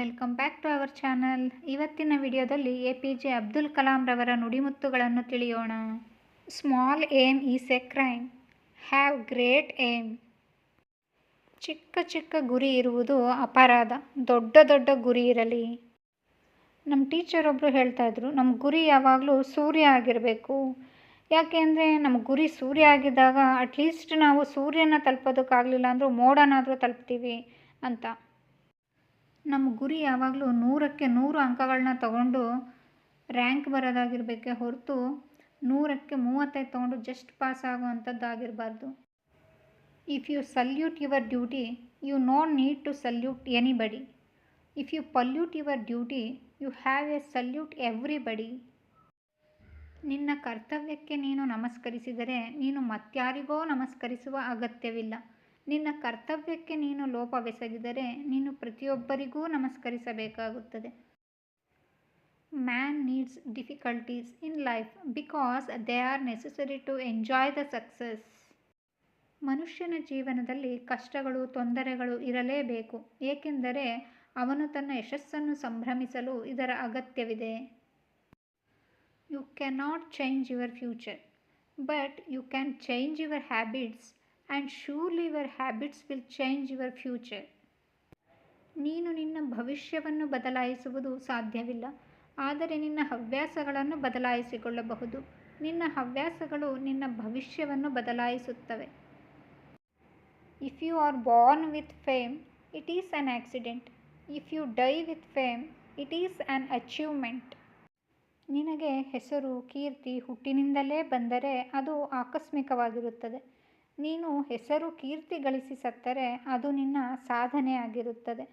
Welcome back to our channel. ಇವತ್ತಿನ ವಿಡಿಯೋದಲ್ಲಿ A P J Abdul Kalam ರವರ ನುಡಿಮುತ್ತುಗಳನ್ನು ತಿಳಿಯೋಣ. Small aim is a crime. Have great aim. ಚಿಕ್ಕ ಚಿಕ್ಕ ಗುರಿ ಇರುವುದು ಅಪರಾಧ. ದೊಡ್ಡ ದೊಡ್ಡ ಗುರಿ ಇರಲಿ. ನಮ್ಮ ಟೀಚರ್ ಒಬ್ಬರು ಹೇಳ್ತಾ ಇದ್ರು ನಮ್ಮ ಗುರಿ ಯಾವಾಗಲೂ ಸೂರ್ಯ ಆಗಿರಬೇಕು. ಯಾಕೆ ಅಂದರೆ ನಮ್ಮ ಗುರಿ ಸೂರ್ಯ ಆಗಿದ್ದಾಗ, ಅಟ್ಲೀಸ್ಟ್ ನಾವು ಸೂರ್ಯನ ತಲುಪೋದಕ್ಕಾಗಲಿಲ್ಲ ಅಂದರೂ ಮೋಡನಾದರೂ ತಲುಪ್ತೀವಿ ಅಂತ. ನಮ್ಮ ಗುರಿ ಯಾವಾಗಲೂ ನೂರಕ್ಕೆ ನೂರು ಅಂಕಗಳನ್ನ ತಗೊಂಡು ರ್ಯಾಂಕ್ ಬರೋದಾಗಿರಬೇಕೆ ಹೊರತು ನೂರಕ್ಕೆ ಮೂವತ್ತೈದು ತೊಗೊಂಡು just pass ಆಗುವಂಥದ್ದಾಗಿರಬಾರ್ದು. If you salute your duty you no need to salute anybody if you pollute your duty you have a salute everybody ನಿನ್ನ ಕರ್ತವ್ಯಕ್ಕೆ ನೀನು ನಮಸ್ಕರಿಸಿದರೆ ನೀನು ಮತ್ಯಾರಿಗೋ ನಮಸ್ಕರಿಸುವ ಅಗತ್ಯವಿಲ್ಲ. ನಿನ್ನ ಕರ್ತವ್ಯಕ್ಕೆ ನೀನು ಲೋಪವೆಸಗಿದರೆ ನೀನು ಪ್ರತಿಯೊಬ್ಬರಿಗೂ ನಮಸ್ಕರಿಸಬೇಕಾಗುತ್ತದೆ. Man needs difficulties in life because they are necessary to enjoy the success ಮನುಷ್ಯನ ಜೀವನದಲ್ಲಿ ಕಷ್ಟಗಳು, ತೊಂದರೆಗಳು ಇರಲೇಬೇಕು, ಏಕೆಂದರೆ ಅವನು ತನ್ನ ಯಶಸ್ಸನ್ನು ಸಂಭ್ರಮಿಸಲು ಇದರ ಅಗತ್ಯವಿದೆ. You cannot change your future but you can change your habits and surely your habits will change your future ನೀನು ನಿನ್ನ ಭವಿಷ್ಯವನ್ನು ಬದಲಾಯಿಸುವುದು ಸಾಧ್ಯವಿಲ್ಲ. ಆದರೆ ನಿನ್ನ ಹವ್ಯಾಸಗಳನ್ನು ಬದಲಾಯಿಸಿಕೊಳ್ಳಬಹುದು. ನಿನ್ನ ಹವ್ಯಾಸಗಳು ನಿನ್ನ ಭವಿಷ್ಯವನ್ನು ಬದಲಾಯಿಸುತ್ತವೆ. If you are born with fame it is an accident if you die with fame it is an achievement ನಿನಗೆ ಹೆಸರು, ಕೀರ್ತಿ ಹುಟ್ಟಿನಿಂದಲೇ ಬಂದರೆ ಅದು ಆಕಸ್ಮಿಕವಾಗಿರುತ್ತದೆ. ನೀನು ಹೆಸರು ಕೀರ್ತಿ ಗಳಿಸಿ ಸತ್ತರೆ ಅದು ನಿನ್ನ ಸಾಧನೆ ಆಗಿರುತ್ತದೆ